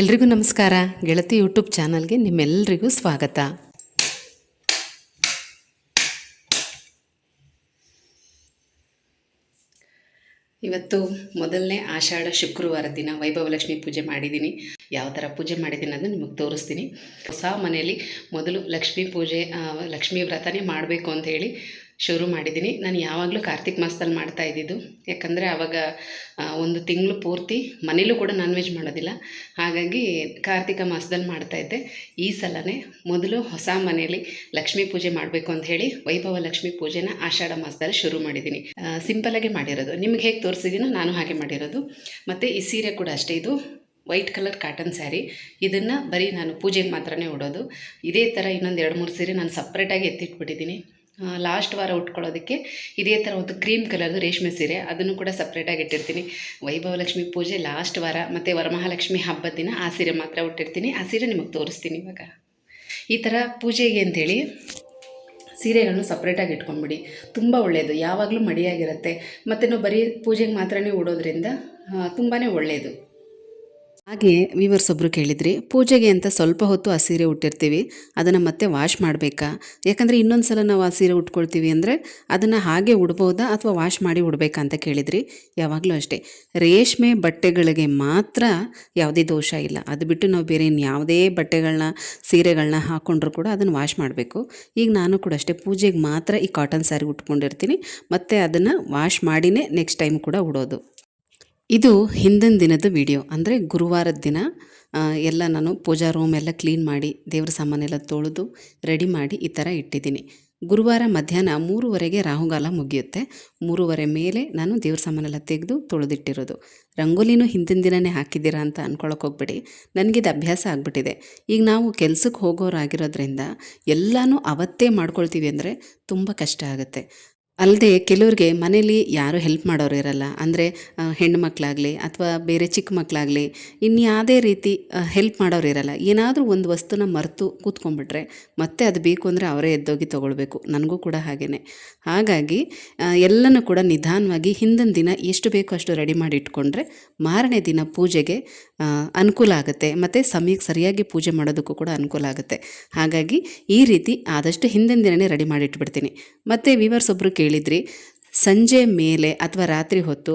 ಎಲ್ರಿಗೂ ನಮಸ್ಕಾರ. ಗೆಳತಿ ಯೂಟ್ಯೂಬ್ ಚಾನಲ್ಗೆ ನಿಮ್ಮೆಲ್ಲರಿಗೂ ಸ್ವಾಗತ. ಇವತ್ತು ಮೊದಲನೇ ಆಷಾಢ ಶುಕ್ರವಾರ ದಿನ ವೈಭವಲಕ್ಷ್ಮಿ ಪೂಜೆ ಮಾಡಿದ್ದೀನಿ. ಯಾವ ಥರ ಪೂಜೆ ಮಾಡಿದ್ದೀನಿ ಅದನ್ನು ನಿಮಗೆ ತೋರಿಸ್ತೀನಿ. ಹೊಸ ಮನೆಯಲ್ಲಿ ಮೊದಲು ಲಕ್ಷ್ಮೀ ಪೂಜೆ ಲಕ್ಷ್ಮೀ ವ್ರತನೇ ಮಾಡಬೇಕು ಅಂತ ಹೇಳಿ ಶುರು ಮಾಡಿದ್ದೀನಿ. ನಾನು ಯಾವಾಗಲೂ ಕಾರ್ತಿಕ್ ಮಾಸದಲ್ಲಿ ಮಾಡ್ತಾ ಇದ್ದಿದ್ದು. ಯಾಕಂದರೆ ಆವಾಗ ಒಂದು ತಿಂಗಳು ಪೂರ್ತಿ ಮನೇಲೂ ಕೂಡ ನಾನ್ ವೆಜ್ ಮಾಡೋದಿಲ್ಲ. ಹಾಗಾಗಿ ಕಾರ್ತಿಕ ಮಾಸದಲ್ಲಿ ಮಾಡ್ತಾ ಇದ್ದೆ. ಈ ಸಲನೇ ಮೊದಲು ಹೊಸ ಮನೆಯಲ್ಲಿ ಲಕ್ಷ್ಮೀ ಪೂಜೆ ಮಾಡಬೇಕು ಅಂತ ಹೇಳಿ ವೈಭವ ಲಕ್ಷ್ಮಿ ಪೂಜೆನ ಆಷಾಢ ಮಾಸದಲ್ಲಿ ಶುರು ಮಾಡಿದ್ದೀನಿ. ಸಿಂಪಲಾಗಿ ಮಾಡಿರೋದು. ನಿಮ್ಗೆ ಹೇಗೆ ತೋರಿಸಿದ್ದೀನೋ ನಾನು ಹಾಗೆ ಮಾಡಿರೋದು. ಮತ್ತು ಈ ಸೀರೆ ಕೂಡ ಅಷ್ಟೇ. ಇದು ವೈಟ್ ಕಲರ್ ಕಾಟನ್ ಸ್ಯಾರಿ ಇದನ್ನು ಬರೀ ನಾನು ಪೂಜೆಗೆ ಮಾತ್ರನೇ ಉಡೋದು. ಇದೇ ಥರ ಇನ್ನೊಂದು ಎರಡು ಮೂರು ಸೀರೆ ನಾನು ಸಪ್ರೇಟಾಗಿ ಎತ್ತಿಟ್ಬಿಟ್ಟಿದ್ದೀನಿ. ಲಾಸ್ಟ್ ವಾರ ಉಟ್ಕೊಳ್ಳೋದಕ್ಕೆ ಇದೇ ಥರ ಒಂದು ಕ್ರೀಮ್ ಕಲರ್ದು ರೇಷ್ಮೆ ಸೀರೆ, ಅದನ್ನು ಕೂಡ ಸಪ್ರೇಟಾಗಿ ಇಟ್ಟಿರ್ತೀನಿ. ವೈಭವಲಕ್ಷ್ಮಿ ಪೂಜೆ ಲಾಸ್ಟ್ ವಾರ ಮತ್ತು ವರಮಹಾಲಕ್ಷ್ಮಿ ಹಬ್ಬದ ದಿನ ಆ ಸೀರೆ ಮಾತ್ರ ಉಟ್ಟಿರ್ತೀನಿ. ಆ ಸೀರೆ ನಿಮಗೆ ತೋರಿಸ್ತೀನಿ ಇವಾಗ. ಈ ಥರ ಪೂಜೆಗೆ ಅಂಥೇಳಿ ಸೀರೆಗಳನ್ನು ಸಪ್ರೇಟಾಗಿ ಇಟ್ಕೊಂಡ್ಬಿಡಿ. ತುಂಬ ಒಳ್ಳೆಯದು ಯಾವಾಗಲೂ ಮಡಿಯಾಗಿರುತ್ತೆ. ಮತ್ತು ನಾವು ಬರೀ ಪೂಜೆಗೆ ಮಾತ್ರನೇ ಉಡೋದ್ರಿಂದ ತುಂಬಾ ಒಳ್ಳೆಯದು ಹಾಗೆ ವಿವರ್ಸ್ ಒಬ್ಬರು ಕೇಳಿದ್ರಿ, ಪೂಜೆಗೆ ಅಂತ ಸ್ವಲ್ಪ ಹೊತ್ತು ಆ ಸೀರೆ ಉಟ್ಟಿರ್ತೀವಿ, ಅದನ್ನು ಮತ್ತೆ ವಾಶ್ ಮಾಡಬೇಕಾ? ಯಾಕಂದರೆ ಇನ್ನೊಂದು ಸಲ ನಾವು ಆ ಸೀರೆ ಉಟ್ಕೊಳ್ತೀವಿ ಅಂದರೆ ಅದನ್ನು ಹಾಗೆ ಉಡ್ಬೋದಾ ಅಥವಾ ವಾಶ್ ಮಾಡಿ ಉಡಬೇಕಾ ಅಂತ ಕೇಳಿದ್ರಿ? ಯಾವಾಗಲೂ ಅಷ್ಟೇ. ರೇಷ್ಮೆ ಬಟ್ಟೆಗಳಿಗೆ ಮಾತ್ರ ಯಾವುದೇ ದೋಷ ಇಲ್ಲ. ಅದು ಬಿಟ್ಟು ನಾವು ಬೇರೆ ಇನ್ಯಾವುದೇ ಬಟ್ಟೆಗಳನ್ನ ಸೀರೆಗಳನ್ನ ಹಾಕ್ಕೊಂಡ್ರು ಕೂಡ ಅದನ್ನು ವಾಶ್ ಮಾಡಬೇಕು. ಈಗ ನಾನು ಕೂಡ ಅಷ್ಟೇ ಪೂಜೆಗೆ ಮಾತ್ರ ಈ ಕಾಟನ್ ಸ್ಯಾರಿ ಉಟ್ಕೊಂಡಿರ್ತೀನಿ. ಮತ್ತು ಅದನ್ನು ವಾಶ್ ಮಾಡಿನೇ ನೆಕ್ಸ್ಟ್ ಟೈಮ್ ಕೂಡ ಉಡೋದು. ಇದು ಹಿಂದಿನ ದಿನದ ವಿಡಿಯೋ. ಅಂದರೆ ಗುರುವಾರದ ದಿನ ಎಲ್ಲ ನಾನು ಪೂಜಾ ರೂಮ್ ಎಲ್ಲ ಕ್ಲೀನ್ ಮಾಡಿ, ದೇವ್ರ ಸಾಮಾನೆಲ್ಲ ತೊಳೆದು ರೆಡಿ ಮಾಡಿ ಈ ಥರ ಇಟ್ಟಿದ್ದೀನಿ. ಗುರುವಾರ ಮಧ್ಯಾಹ್ನ ಮೂರುವರೆಗೆ ರಾಹುಗಾಲ ಮುಗಿಯುತ್ತೆ. ಮೂರುವರೆ ಮೇಲೆ ನಾನು ದೇವ್ರ ಸಾಮಾನೆಲ್ಲ ತೆಗೆದು ತೊಳೆದಿಟ್ಟಿರೋದು. ರಂಗೋಲಿನೂ ಹಿಂದಿನ ದಿನನೇ ಹಾಕಿದ್ದೀರಾ ಅಂತ ಅನ್ಕೊಳಕ್ಕೆ ಹೋಗ್ಬಿಡಿ. ನನಗಿದು ಅಭ್ಯಾಸ ಆಗಿಬಿಟ್ಟಿದೆ. ಈಗ ನಾವು ಕೆಲಸಕ್ಕೆ ಹೋಗೋರಾಗಿರೋದ್ರಿಂದ ಎಲ್ಲನೂ ಅವತ್ತೇ ಮಾಡ್ಕೊಳ್ತೀವಿ ಅಂದರೆ ತುಂಬ ಕಷ್ಟ ಆಗುತ್ತೆ. ಅಲ್ಲದೆ ಕೆಲವ್ರಿಗೆ ಮನೇಲಿ ಯಾರು ಹೆಲ್ಪ್ ಮಾಡೋರು ಇರಲ್ಲ. ಅಂದರೆ ಹೆಣ್ಣು ಮಕ್ಕಳಾಗಲಿ ಅಥವಾ ಬೇರೆ ಚಿಕ್ಕ ಮಕ್ಕಳಾಗಲಿ ಇನ್ಯಾವುದೇ ರೀತಿ ಹೆಲ್ಪ್ ಮಾಡೋರು ಇರಲ್ಲ. ಏನಾದರೂ ಒಂದು ವಸ್ತುನ ಮರೆತು ಕೂತ್ಕೊಂಡ್ಬಿಟ್ರೆ ಮತ್ತೆ ಅದು ಬೇಕು ಅಂದರೆ ಅವರೇ ಎದ್ದೋಗಿ ತೊಗೊಳ್ಬೇಕು. ನನಗೂ ಕೂಡ ಹಾಗೇ ಹಾಗಾಗಿ ಎಲ್ಲನೂ ಕೂಡ ನಿಧಾನವಾಗಿ ಹಿಂದಿನ ದಿನ ಎಷ್ಟು ಬೇಕೋ ಅಷ್ಟು ರೆಡಿ ಮಾಡಿ ಇಟ್ಕೊಂಡ್ರೆ ಮಾರನೇ ದಿನ ಪೂಜೆಗೆ ಅನುಕೂಲ ಆಗುತ್ತೆ. ಮತ್ತು ಸಮಯಕ್ಕೆ ಸರಿಯಾಗಿ ಪೂಜೆ ಮಾಡೋದಕ್ಕೂ ಕೂಡ ಅನುಕೂಲ ಆಗುತ್ತೆ. ಹಾಗಾಗಿ ಈ ರೀತಿ ಆದಷ್ಟು ಹಿಂದಿನ ದಿನವೇ ರೆಡಿ ಮಾಡಿ ಇಟ್ಬಿಡ್ತೀನಿ. ಮತ್ತು ವಿವರ್ಸ್ ಒಬ್ಬರು ಕೇಳಿದ್ರಿ, ಸಂಜೆ ಮೇಲೆ ಅಥವಾ ರಾತ್ರಿ ಹೊತ್ತು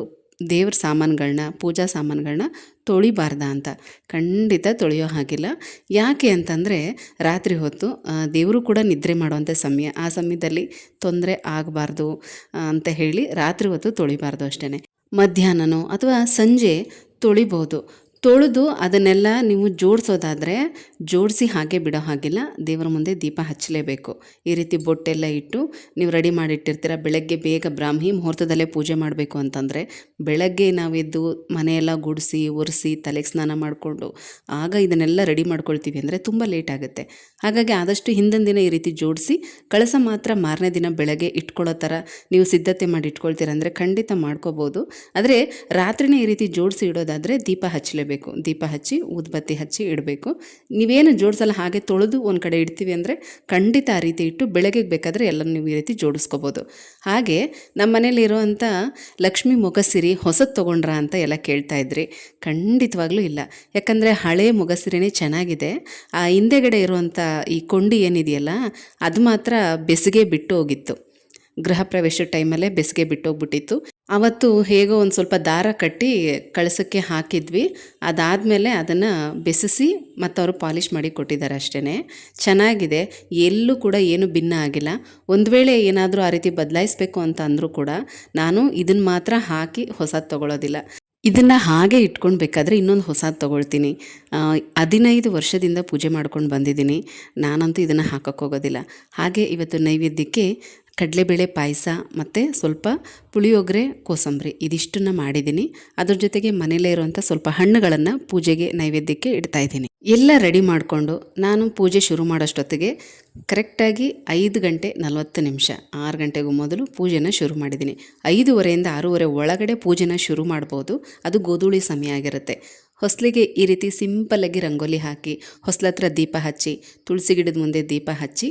ದೇವ್ರ ಸಾಮಾನುಗಳನ್ನ ಪೂಜಾ ಸಾಮಾನುಗಳನ್ನ ತೊಳಿಬಾರ್ದ ಅಂತ. ಖಂಡಿತ ತೊಳೆಯೋ ಹಾಗಿಲ್ಲ. ಯಾಕೆ ಅಂತಂದರೆ, ರಾತ್ರಿ ಹೊತ್ತು ದೇವರು ಕೂಡ ನಿದ್ರೆ ಮಾಡುವಂಥ ಸಮಯ. ಆ ಸಮಯದಲ್ಲಿ ತೊಂದರೆ ಆಗಬಾರ್ದು ಅಂತ ಹೇಳಿ ರಾತ್ರಿ ಹೊತ್ತು ತೊಳಿಬಾರ್ದು ಅಷ್ಟೇ ಮಧ್ಯಾಹ್ನನೋ ಅಥವಾ ಸಂಜೆ ತೊಳಿಬೋದು. ತೊಳೆದು ಅದನ್ನೆಲ್ಲ ನೀವು ಜೋಡಿಸೋದಾದರೆ ಜೋಡಿಸಿ ಹಾಗೆ ಬಿಡೋ ಹಾಗಿಲ್ಲ. ದೇವರ ಮುಂದೆ ದೀಪ ಹಚ್ಚಲೇಬೇಕು. ಈ ರೀತಿ ಬೊಟ್ಟೆಲ್ಲ ಇಟ್ಟು ನೀವು ರೆಡಿ ಮಾಡಿಟ್ಟಿರ್ತೀರ. ಬೆಳಗ್ಗೆ ಬೇಗ ಬ್ರಾಹ್ಮಿ ಮುಹೂರ್ತದಲ್ಲೇ ಪೂಜೆ ಮಾಡಬೇಕು ಅಂತಂದರೆ ಬೆಳಗ್ಗೆ ನಾವೆದ್ದು ಮನೆಯೆಲ್ಲ ಗುಡಿಸಿ, ಒರೆಸಿ, ತಲೆಗೆ ಸ್ನಾನ ಮಾಡಿಕೊಂಡು ಆಗ ಇದನ್ನೆಲ್ಲ ರೆಡಿ ಮಾಡ್ಕೊಳ್ತೀವಿ ಅಂದರೆ ತುಂಬ ಲೇಟ್ ಆಗುತ್ತೆ. ಹಾಗಾಗಿ ಆದಷ್ಟು ಹಿಂದಿನ ದಿನ ಈ ರೀತಿ ಜೋಡಿಸಿ ಕಳಸ ಮಾತ್ರ ಮಾರನೇ ದಿನ ಬೆಳಗ್ಗೆ ಇಟ್ಕೊಳ್ಳೋ ಥರ ನೀವು ಸಿದ್ಧತೆ ಮಾಡಿ ಇಟ್ಕೊಳ್ತೀರ ಅಂದರೆ ಖಂಡಿತ ಮಾಡ್ಕೋಬೋದು. ಆದರೆ ರಾತ್ರಿನೇ ಈ ರೀತಿ ಜೋಡಿಸಿ ಇಡೋದಾದರೆ ದೀಪ ಹಚ್ಚಲೇಬೇಕು. ದೀಪ ಹಚ್ಚಿ, ಊದ್ಬತ್ತಿ ಹಚ್ಚಿ ಇಡಬೇಕು. ನೀವೇನು ಜೋಡಿಸಲ್ಲ ಹಾಗೆ ತೊಳೆದು ಒಂದು ಕಡೆ ಇಡ್ತೀವಿ ಅಂದರೆ ಖಂಡಿತ ಆ ರೀತಿ ಇಟ್ಟು ಬೆಳಗ್ಗೆ ಬೇಕಾದರೆ ಎಲ್ಲ ನೀವು ಈ ರೀತಿ ಜೋಡಿಸ್ಕೋಬೋದು. ಹಾಗೆ ನಮ್ಮ ಮನೇಲಿ ಲಕ್ಷ್ಮಿ ಮೊಗಸಿರಿ ಹೊಸದು ತೊಗೊಂಡ್ರಾ ಅಂತ ಎಲ್ಲ ಕೇಳ್ತಾ ಇದ್ರಿ. ಖಂಡಿತವಾಗ್ಲೂ ಇಲ್ಲ. ಯಾಕಂದರೆ ಹಳೆ ಮೊಗಸಿರಿನೇ ಚೆನ್ನಾಗಿದೆ. ಆ ಹಿಂದೆಗಡೆ ಇರುವಂಥ ಈ ಕೊಂಡಿ ಏನಿದೆಯಲ್ಲ ಅದು ಮಾತ್ರ ಬೆಸಿಗೆ ಬಿಟ್ಟು ಹೋಗಿತ್ತು. ಗೃಹ ಪ್ರವೇಶ ಟೈಮಲ್ಲೇ ಬೆಸಿಗೆ ಬಿಟ್ಟೋಗ್ಬಿಟ್ಟಿತ್ತು ಅವತ್ತು ಹೇಗೋ ಒಂದು ಸ್ವಲ್ಪ ದಾರ ಕಟ್ಟಿ ಕಳಸಕ್ಕೆ ಹಾಕಿದ್ವಿ. ಅದಾದಮೇಲೆ ಅದನ್ನು ಬೆಸಿಸಿ ಮತ್ತು ಅವರು ಪಾಲಿಷ್ ಮಾಡಿ ಕೊಟ್ಟಿದ್ದಾರೆ ಅಷ್ಟೇ ಚೆನ್ನಾಗಿದೆ. ಎಲ್ಲೂ ಕೂಡ ಏನು ಭಿನ್ನ ಆಗಿಲ್ಲ. ಒಂದು ವೇಳೆ ಏನಾದರೂ ಆ ರೀತಿ ಬದಲಾಯಿಸಬೇಕು ಅಂತ ಅಂದರೂ ಕೂಡ ನಾನು ಇದನ್ನು ಮಾತ್ರ ಹಾಕಿ ಹೊಸದು ತಗೊಳ್ಳೋದಿಲ್ಲ ಇದನ್ನು ಹಾಗೆ ಇಟ್ಕೊಂಡು ಬೇಕಾದರೆ ಇನ್ನೊಂದು ಹೊಸದು ತೊಗೊಳ್ತೀನಿ. ಹದಿನೈದು ವರ್ಷದಿಂದ ಪೂಜೆ ಮಾಡ್ಕೊಂಡು ಬಂದಿದ್ದೀನಿ. ನಾನಂತೂ ಇದನ್ನು ಹಾಕೋಕ್ಕೋಗೋದಿಲ್ಲ ಹಾಗೆ ಇವತ್ತು ನೈವೇದ್ಯಕ್ಕೆ ಕಡಲೆಬೇಳೆ ಪಾಯಸ ಮತ್ತು ಸ್ವಲ್ಪ ಪುಳಿಯೋಗರೆ, ಕೋಸಂಬರಿ ಇದಿಷ್ಟನ್ನು ಮಾಡಿದ್ದೀನಿ. ಅದ್ರ ಜೊತೆಗೆ ಮನೆಯಲ್ಲೇ ಇರುವಂಥ ಸ್ವಲ್ಪ ಹಣ್ಣುಗಳನ್ನು ಪೂಜೆಗೆ ನೈವೇದ್ಯಕ್ಕೆ ಇಡ್ತಾ ಇದ್ದೀನಿ. ಎಲ್ಲ ರೆಡಿ ಮಾಡಿಕೊಂಡು ನಾನು ಪೂಜೆ ಶುರು ಮಾಡೋಷ್ಟೊತ್ತಿಗೆ ಕರೆಕ್ಟಾಗಿ ಐದು ಗಂಟೆ ನಲವತ್ತು ನಿಮಿಷ, ಆರು ಗಂಟೆಗೂ ಮೊದಲು ಪೂಜೆನ ಶುರು ಮಾಡಿದ್ದೀನಿ. ಐದೂವರೆಯಿಂದ ಆರೂವರೆ ಒಳಗಡೆ ಪೂಜೆನ ಶುರು ಮಾಡ್ಬೋದು. ಅದು ಗೋಧೂಳಿ ಸಮಯ ಆಗಿರುತ್ತೆ. ಹೊಸಲಿಗೆ ಈ ರೀತಿ ಸಿಂಪಲ್ಲಾಗಿ ರಂಗೋಲಿ ಹಾಕಿ, ಹೊಸಲತ್ರ ದೀಪ ಹಚ್ಚಿ, ತುಳಸಿ ಗಿಡದ ಮುಂದೆ ದೀಪ ಹಚ್ಚಿ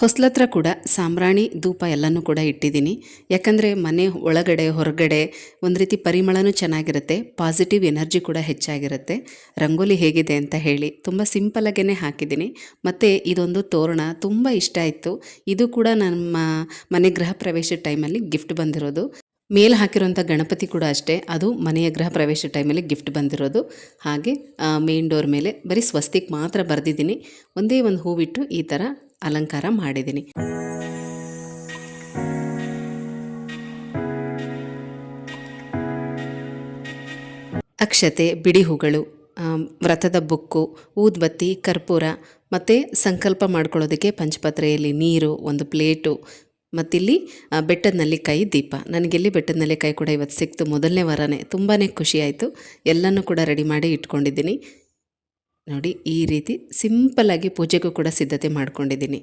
ಹೊಸ್ಲತ್ರ ಕೂಡ ಸಾಂಬ್ರಾಣಿ ಧೂಪ ಎಲ್ಲನೂ ಕೂಡ ಇಟ್ಟಿದ್ದೀನಿ. ಯಾಕಂದರೆ ಮನೆ ಒಳಗಡೆ, ಹೊರಗಡೆ ಒಂದು ರೀತಿ ಪರಿಮಳನೂ ಚೆನ್ನಾಗಿರುತ್ತೆ ಪಾಸಿಟಿವ್ ಎನರ್ಜಿ ಕೂಡ ಹೆಚ್ಚಾಗಿರುತ್ತೆ. ರಂಗೋಲಿ ಹೇಗಿದೆ ಅಂತ ಹೇಳಿ ತುಂಬ ಸಿಂಪಲಾಗೇ ಹಾಕಿದ್ದೀನಿ. ಮತ್ತು ಇದೊಂದು ತೋರಣ ತುಂಬ ಇಷ್ಟ ಆಯಿತು. ಇದು ಕೂಡ ನಮ್ಮ ಮನೆ ಗೃಹ ಪ್ರವೇಶ ಟೈಮಲ್ಲಿ ಗಿಫ್ಟ್ ಬಂದಿರೋದು. ಮೇಲೆ ಹಾಕಿರೋಂಥ ಗಣಪತಿ ಕೂಡ ಅಷ್ಟೇ, ಅದು ಮನೆಯ ಗೃಹ ಪ್ರವೇಶ ಟೈಮಲ್ಲಿ ಗಿಫ್ಟ್ ಬಂದಿರೋದು. ಹಾಗೆ ಮೇನ್ ಡೋರ್ ಮೇಲೆ ಬರೀ ಸ್ವಸ್ತಿಕ್ ಮಾತ್ರ ಬರೆದಿದ್ದೀನಿ. ಒಂದೇ ಒಂದು ಹೂವಿಟ್ಟು ಈ ಥರ ಅಲಂಕಾರ ಮಾಡಿದ್ದೀನಿ. ಅಕ್ಷತೆ ಬಿಡಿ ಹೂಗಳು ವ್ರತದ ಬುಕ್ಕು, ಊದ್ಬತ್ತಿ, ಕರ್ಪೂರ ಮತ್ತು ಸಂಕಲ್ಪ ಮಾಡ್ಕೊಳ್ಳೋದಕ್ಕೆ ಪಂಚಪತ್ರೆಯಲ್ಲಿ ನೀರು, ಒಂದು ಪ್ಲೇಟು, ಮತ್ತಿಲ್ಲಿ ಬೆಟ್ಟದಲ್ಲಿ ಕೈ ದೀಪ. ನನಗೆಲ್ಲಿ ಬೆಟ್ಟದಲ್ಲಿ ಕೈ ಕೂಡ ಇವತ್ತು ಸಿಕ್ತು. ಮೊದಲನೇ ವಾರನೇ. ತುಂಬಾ ಖುಷಿಯಾಯಿತು. ಎಲ್ಲನೂ ಕೂಡ ರೆಡಿ ಮಾಡಿ ಇಟ್ಕೊಂಡಿದ್ದೀನಿ. ನೋಡಿ ಈ ರೀತಿ ಸಿಂಪಲ್ಲಾಗಿ ಪೂಜೆಗೂ ಕೂಡ ಸಿದ್ಧತೆ ಮಾಡ್ಕೊಂಡಿದ್ದೀನಿ.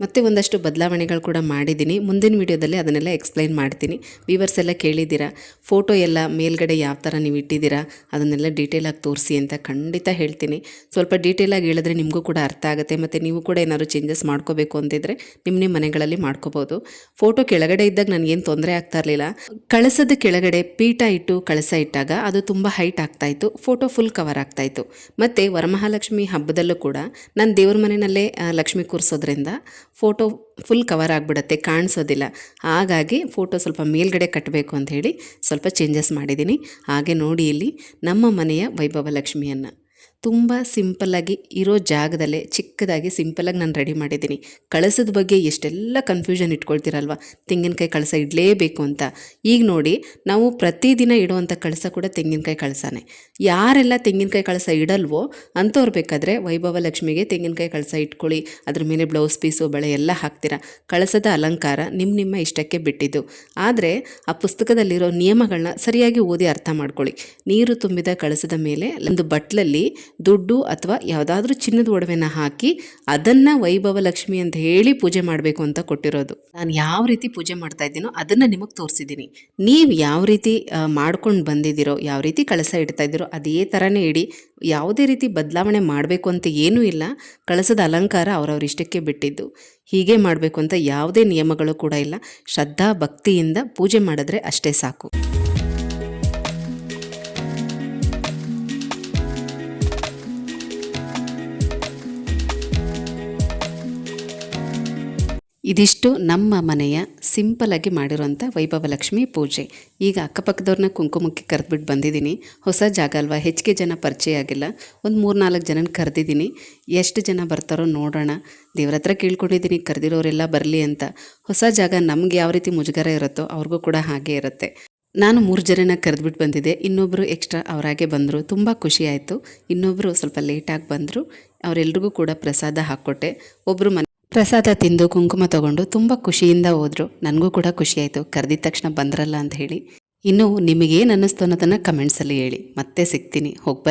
ಮತ್ತೆ ಒಂದಷ್ಟು ಬದಲಾವಣೆಗಳು ಕೂಡ ಮಾಡಿದ್ದೀನಿ. ಮುಂದಿನ ವಿಡಿಯೋದಲ್ಲಿ ಅದನ್ನೆಲ್ಲ ಎಕ್ಸ್ಪ್ಲೈನ್ ಮಾಡ್ತೀನಿ. ವೀವರ್ಸ್ ಎಲ್ಲ ಕೇಳಿದ್ದೀರಾ? ಫೋಟೋ ಎಲ್ಲ ಮೇಲ್ಗಡೆ ಯಾವ ಥರ ನೀವು ಇಟ್ಟಿದ್ದೀರಾ? ಅದನ್ನೆಲ್ಲ ಡೀಟೇಲಾಗಿ ತೋರಿಸಿ ಅಂತ ಖಂಡಿತ ಹೇಳ್ತೀನಿ. ಸ್ವಲ್ಪ ಡೀಟೇಲಾಗಿ ಹೇಳಿದ್ರೆ ನಿಮಗೂ ಕೂಡ ಅರ್ಥ ಆಗುತ್ತೆ. ಮತ್ತು ನೀವು ಕೂಡ ಏನಾದರೂ ಚೇಂಜಸ್ ಮಾಡ್ಕೋಬೇಕು ಅಂತಿದ್ರೆ ನಿಮ್ಮ ನಿಮ್ಮ ಮನೆಗಳಲ್ಲಿ ಮಾಡ್ಕೋಬೋದು. ಫೋಟೋ ಕೆಳಗಡೆ ಇದ್ದಾಗ ನನಗೇನು ತೊಂದರೆ ಆಗ್ತಾ ಇರಲಿಲ್ಲ. ಕಳಸದ ಕೆಳಗಡೆ ಪೀಠ ಇಟ್ಟು ಕಳಸ ಇಟ್ಟಾಗ ಅದು ತುಂಬ ಹೈಟ್ ಆಗ್ತಾಯಿತ್ತು ಫೋಟೋ ಫುಲ್ ಕವರ್ ಆಗ್ತಾಯಿತ್ತು ಮತ್ತು ವರಮಹಾಲಕ್ಷ್ಮಿ ಹಬ್ಬದಲ್ಲೂ ಕೂಡ ನಾನು ದೇವ್ರ ಮನೆಯಲ್ಲೇ ಲಕ್ಷ್ಮಿ ಕೂರಿಸೋದ್ರಿಂದ ಫೋಟೋ ಫುಲ್ ಕವರ್ ಆಗಿಬಿಡುತ್ತೆ, ಕಾಣಿಸೋದಿಲ್ಲ. ಹಾಗಾಗಿ ಫೋಟೋ ಸ್ವಲ್ಪ ಮೇಲ್ಗಡೆ ಕಟ್ಟಬೇಕು ಹೇಳಿ ಸ್ವಲ್ಪ ಚೇಂಜಸ್ ಮಾಡಿದ್ದೀನಿ. ಹಾಗೆ ನೋಡಿ ಇಲ್ಲಿ ನಮ್ಮ ಮನೆಯ ವೈಭವ ಲಕ್ಷ್ಮಿಯನ್ನು ತುಂಬ ಸಿಂಪಲ್ಲಾಗಿ ಇರೋ ಜಾಗದಲ್ಲೇ, ಚಿಕ್ಕದಾಗಿ ಸಿಂಪಲಾಗಿ ನಾನು ರೆಡಿ ಮಾಡಿದ್ದೀನಿ. ಕಳಸದ ಬಗ್ಗೆ ಎಷ್ಟೆಲ್ಲ ಕನ್ಫ್ಯೂಷನ್ ಇಟ್ಕೊಳ್ತೀರಲ್ವ? ತೆಂಗಿನಕಾಯಿ ಕಳಸ ಇಡಲೇಬೇಕು ಅಂತ. ಈಗ ನೋಡಿ, ನಾವು ಪ್ರತಿದಿನ ಇಡುವಂಥ ಕಳಸ ಕೂಡ ತೆಂಗಿನಕಾಯಿ ಕಳಸನೇ. ಯಾರೆಲ್ಲ ತೆಂಗಿನಕಾಯಿ ಕಳಸ ಇಡಲ್ವೋ, ಅಂಥವ್ರು ಬೇಕಾದರೆ ವೈಭವ ಲಕ್ಷ್ಮಿಗೆ ತೆಂಗಿನಕಾಯಿ ಕಳಸ ಇಟ್ಕೊಳ್ಳಿ. ಅದ್ರ ಮೇಲೆ ಬ್ಲೌಸ್ ಪೀಸು ಬಳೆ ಎಲ್ಲ ಹಾಕ್ತೀರಾ? ಕಳಸದ ಅಲಂಕಾರ ನಿಮ್ಮ ನಿಮ್ಮ ಇಷ್ಟಕ್ಕೆ ಬಿಟ್ಟಿದ್ದು. ಆದರೆ, ಆ ಪುಸ್ತಕದಲ್ಲಿರೋ ನಿಯಮಗಳನ್ನ ಸರಿಯಾಗಿ ಓದಿ ಅರ್ಥ ಮಾಡ್ಕೊಳ್ಳಿ. ನೀರು ತುಂಬಿದ ಕಳಸದ ಮೇಲೆ ಒಂದು ಬಟ್ಲಲ್ಲಿ ದುಡ್ಡು ಅಥವಾ ಯಾವುದಾದ್ರೂ ಚಿನ್ನದ ಒಡವೆನ ಹಾಕಿ ಅದನ್ನು ವೈಭವ ಲಕ್ಷ್ಮಿ ಅಂತ ಹೇಳಿ ಪೂಜೆ ಮಾಡಬೇಕು ಅಂತ ಕೊಟ್ಟಿರೋದು. ನಾನು ಯಾವ ರೀತಿ ಪೂಜೆ ಮಾಡ್ತಾ ಇದ್ದೀನೋ ಅದನ್ನು ನಿಮಗೆ ತೋರಿಸಿದ್ದೀನಿ ನೀವು ಯಾವ ರೀತಿ ಮಾಡ್ಕೊಂಡು ಬಂದಿದ್ದೀರೋ, ಯಾವ ರೀತಿ ಕಳಸ ಇಡ್ತಾ ಇದ್ದೀರೋ ಅದೇ ಥರನೇ ಇಡಿ. ಯಾವುದೇ ರೀತಿ ಬದಲಾವಣೆ ಮಾಡಬೇಕು ಅಂತ ಏನೂ ಇಲ್ಲ. ಕಳಸದ ಅಲಂಕಾರ ಅವರವ್ರ ಇಷ್ಟಕ್ಕೆ ಬಿಟ್ಟಿದ್ದು. ಹೀಗೆ ಮಾಡಬೇಕು ಅಂತ ಯಾವುದೇ ನಿಯಮಗಳು ಕೂಡ ಇಲ್ಲ. ಶ್ರದ್ಧಾ ಭಕ್ತಿಯಿಂದ ಪೂಜೆ ಮಾಡಿದ್ರೆ ಅಷ್ಟೇ ಸಾಕು. ಇದಿಷ್ಟು ನಮ್ಮ ಮನೆಯ ಸಿಂಪಲಾಗಿ ವೈಭವ ವೈಭವಲಕ್ಷ್ಮಿ ಪೂಜೆ. ಈಗ ಅಕ್ಕಪಕ್ಕದವ್ರನ್ನ ಕುಂಕುಮಕ್ಕೆ ಕರೆದ್ಬಿಟ್ಟು ಬಂದಿದ್ದೀನಿ. ಹೊಸ ಜಾಗ ಅಲ್ವಾ? ಹೆಚ್ಚಿಗೆ ಜನ ಪರಿಚಯ ಆಗಿಲ್ಲ. ಒಂದು ಮೂರು ನಾಲ್ಕು ಜನನ ಕರೆದಿದ್ದೀನಿ. ಎಷ್ಟು ಜನ ಬರ್ತಾರೋ ನೋಡೋಣ. ದೇವ್ರ ಹತ್ರ ಕೇಳ್ಕೊಂಡಿದ್ದೀನಿ, ಕರೆದಿರೋರೆಲ್ಲ ಬರಲಿ ಅಂತ. ಹೊಸ ಜಾಗ ನಮ್ಗೆ ಯಾವ ರೀತಿ ಮುಜುಗರ ಇರುತ್ತೋ ಅವ್ರಿಗೂ ಕೂಡ ಹಾಗೆ ಇರುತ್ತೆ. ನಾನು ಮೂರು ಜನನ ಕರೆದ್ಬಿಟ್ಟು ಬಂದಿದ್ದೆ. ಇನ್ನೊಬ್ಬರು ಎಕ್ಸ್ಟ್ರಾ ಅವರಾಗೆ ಬಂದರು. ತುಂಬ ಖುಷಿ ಆಯಿತು. ಇನ್ನೊಬ್ಬರು ಸ್ವಲ್ಪ ಲೇಟಾಗಿ ಬಂದರು. ಅವರೆಲ್ರಿಗೂ ಕೂಡ ಪ್ರಸಾದ ಹಾಕ್ಕೊಟ್ಟೆ. ಒಬ್ಬರು ಪ್ರಸಾದ ತಿಂದು ಕುಂಕುಮ ತಗೊಂಡು ತುಂಬ ಖುಷಿಯಿಂದ ಹೋದ್ರು. ನನಗೂ ಕೂಡ ಖುಷಿ ಆಯಿತು. ಕರೆದಿದ ತಕ್ಷಣ ಬಂದ್ರಲ್ಲ ಅಂತ ಹೇಳಿ. ಇನ್ನು ನಿಮಗೇನು ಅನ್ನಿಸ್ತು ಅನ್ನೋದನ್ನು ಕಮೆಂಟ್ಸಲ್ಲಿ ಹೇಳಿ. ಮತ್ತೆ ಸಿಗ್ತೀನಿ. ಹೋಗಿ